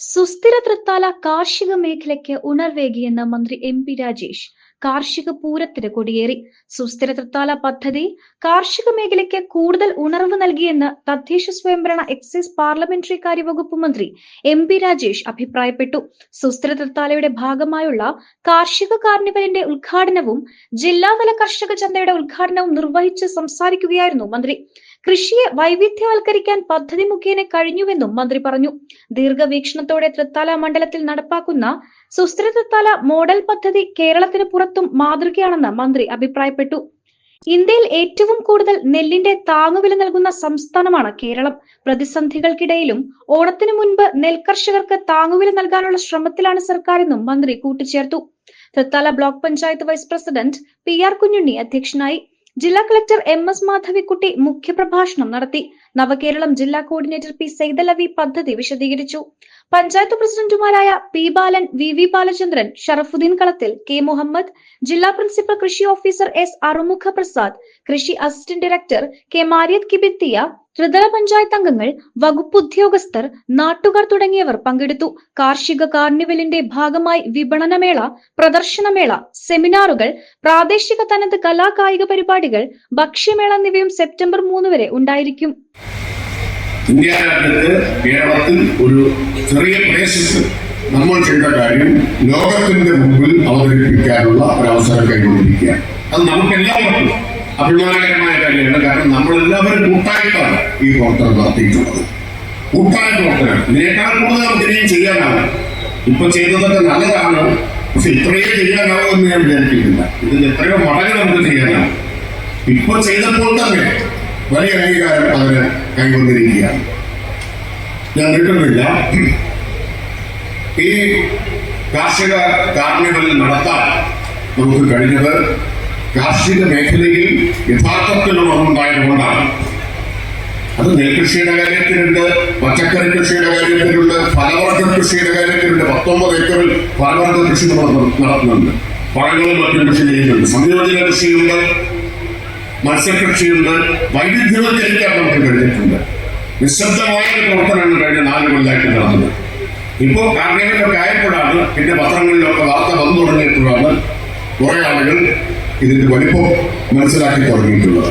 സുസ്ഥിര തൃത്താല കാർഷിക മേഖലയ്ക്ക് ഉണർവേകിയെന്ന് മന്ത്രി എം പി രാജേഷ്. കാർഷിക പൂരത്തിന് കൊടിയേറി. സുസ്ഥിര തൃത്താല പദ്ധതി കാർഷിക മേഖലയ്ക്ക് കൂടുതൽ ഉണർവ് നൽകിയെന്ന് തദ്ദേശ സ്വയംഭരണ എക്സൈസ് പാർലമെന്ററി കാര്യ വകുപ്പ് മന്ത്രി എം പി രാജേഷ് അഭിപ്രായപ്പെട്ടു. സുസ്ഥിര തൃത്താലയുടെ ഭാഗമായുള്ള കാർഷിക കാർണിവലിന്റെ ഉദ്ഘാടനവും ജില്ലാതല കർഷക ചന്തയുടെ ഉദ്ഘാടനവും നിർവഹിച്ച് സംസാരിക്കുകയായിരുന്നു മന്ത്രി. കൃഷിയെ വൈവിധ്യവൽക്കരിക്കാൻ പദ്ധതി മുഖേന കഴിഞ്ഞുവെന്നും മന്ത്രി പറഞ്ഞു. ദീർഘവീക്ഷണത്തോടെ തൃത്താല മണ്ഡലത്തിൽ നടപ്പാക്കുന്ന സുസ്ഥിര തൃത്താല മോഡൽ പദ്ധതി കേരളത്തിന് പുറത്തും മാതൃകയാണെന്ന് മന്ത്രി അഭിപ്രായപ്പെട്ടു. ഇന്ത്യയിൽ ഏറ്റവും കൂടുതൽ നെല്ലിന്റെ താങ്ങുവില നൽകുന്ന സംസ്ഥാനമാണ് കേരളം. പ്രതിസന്ധികൾക്കിടയിലും ഓണത്തിനു മുൻപ് നെൽകർഷകർക്ക് താങ്ങുവില നൽകാനുള്ള ശ്രമത്തിലാണ് സർക്കാരെന്നും മന്ത്രി കൂട്ടിച്ചേർത്തു. Thrithala block panchayat vice president P R Kunjunni അധ്യക്ഷനായി ജില്ലാ കളക്ടർ എം എസ് മാധവിക്കുട്ടി മുഖ്യപ്രഭാഷണം നടത്തി. നവകേരളം ജില്ലാ കോർഡിനേറ്റർ പി സൈദലവി പദ്ധതി വിശദീകരിച്ചു. പഞ്ചായത്ത് പ്രസിഡന്റുമാരായ P Balan V V Balachandran Sharafuddeen Kalathil K Muhammad ജില്ലാ പ്രിൻസിപ്പൽ കൃഷി ഓഫീസർ എസ് അറുമുഖ പ്രസാദ് കൃഷി അസിസ്റ്റന്റ് ഡയറക്ടർ കെ മാരിയത് കിബിത്തിയ ത്രിതല പഞ്ചായത്ത് അംഗങ്ങൾ വകുപ്പ് ഉദ്യോഗസ്ഥർ നാട്ടുകാർ തുടങ്ങിയവർ പങ്കെടുത്തു. കാർഷിക കാർണിവലിന്റെ ഭാഗമായി വിപണനമേള പ്രദർശനമേള സെമിനാറുകൾ പ്രാദേശിക തനത് കലാകായിക പരിപാടികൾ ഭക്ഷ്യമേള എന്നിവയും സെപ്റ്റംബർ മൂന്ന് വരെ ഉണ്ടായിരിക്കും. ഇന്ത്യ രാജ്യത്ത് കേരളത്തിൽ ഒരു ചെറിയ പ്രദേശത്ത് നമ്മൾ ചെയ്ത കാര്യം ലോകത്തിന്റെ മുമ്പിൽ അവതരിപ്പിക്കാനുള്ള ഒരവസരം കൈകൊണ്ടിരിക്കുക അത് നമുക്ക് എല്ലാവർക്കും അഭിമാനകരമായ കാര്യമാണ് കാരണം നമ്മളെല്ലാവരും കൂട്ടായിട്ടാണ് ഈ പ്രവർത്തനം നടത്തിയിട്ടുള്ളത്. കൂട്ടായ പ്രവർത്തനം. ഇതിനേക്കാൾ കൂടുതൽ നമുക്ക് ഇനിയും ചെയ്യാനാവും ഇപ്പൊ ചെയ്തതൊക്കെ നല്ലതാണ്. പക്ഷെ ഇത്രയേ ചെയ്യാനാവുമെന്ന് ഞാൻ വിചാരിക്കുന്നില്ല. ഇതിൽ എത്രയോ മടങ്ങ് നമുക്ക് ചെയ്യാനാവും ഇപ്പൊ ചെയ്തപ്പോൾ തന്നെ വലിയ അംഗീകാരം അവർ കൈവന്നിരിക്കുകയാണ് ഞാൻ നീട്ടുന്നില്ല ഈ കാർഷിക കാർണിവൽ നടത്താൻ നമുക്ക് കഴിഞ്ഞത് കാർഷിക മേഖലയിൽ യഥാർത്ഥത്തിലുള്ള ഉണ്ടായതുകൊണ്ടാണ് അത് നെൽകൃഷിയുടെ കാര്യത്തിലുണ്ട് പച്ചക്കറി കൃഷിയുടെ കാര്യത്തിലുണ്ട് ഫലവർഗ കൃഷിയുടെ കാര്യത്തിലുണ്ട്. പത്തൊമ്പത് ഏക്കറിൽ ഫലവർഗ കൃഷി നടത്തുന്നുണ്ട് പഴങ്ങളും മറ്റും കൃഷി ചെയ്യുന്നുണ്ട്. സംയോജന കൃഷിയുണ്ട്. മത്സ്യകൃഷിയുണ്ട് വൈവിധ്യവൽക്കരിക്കാൻ നമുക്ക് കഴിഞ്ഞിട്ടുണ്ട്. നിശബ്ദമായ പ്രവർത്തനമാണ് കഴിഞ്ഞ നാല് കൊല്ലമായിട്ട് നടന്നത്. ഇപ്പോൾ കാർണികളൊക്കെ ആയപ്പോഴാണ് പിന്നെ പത്രങ്ങളിലൊക്കെ വാർത്ത വന്നു തുടങ്ങിയപ്പോഴാണ് കുറേ ആളുകൾ ഇതിന്റെ വലിപ്പം മനസ്സിലാക്കി തുടങ്ങിയിട്ടുള്ളത്.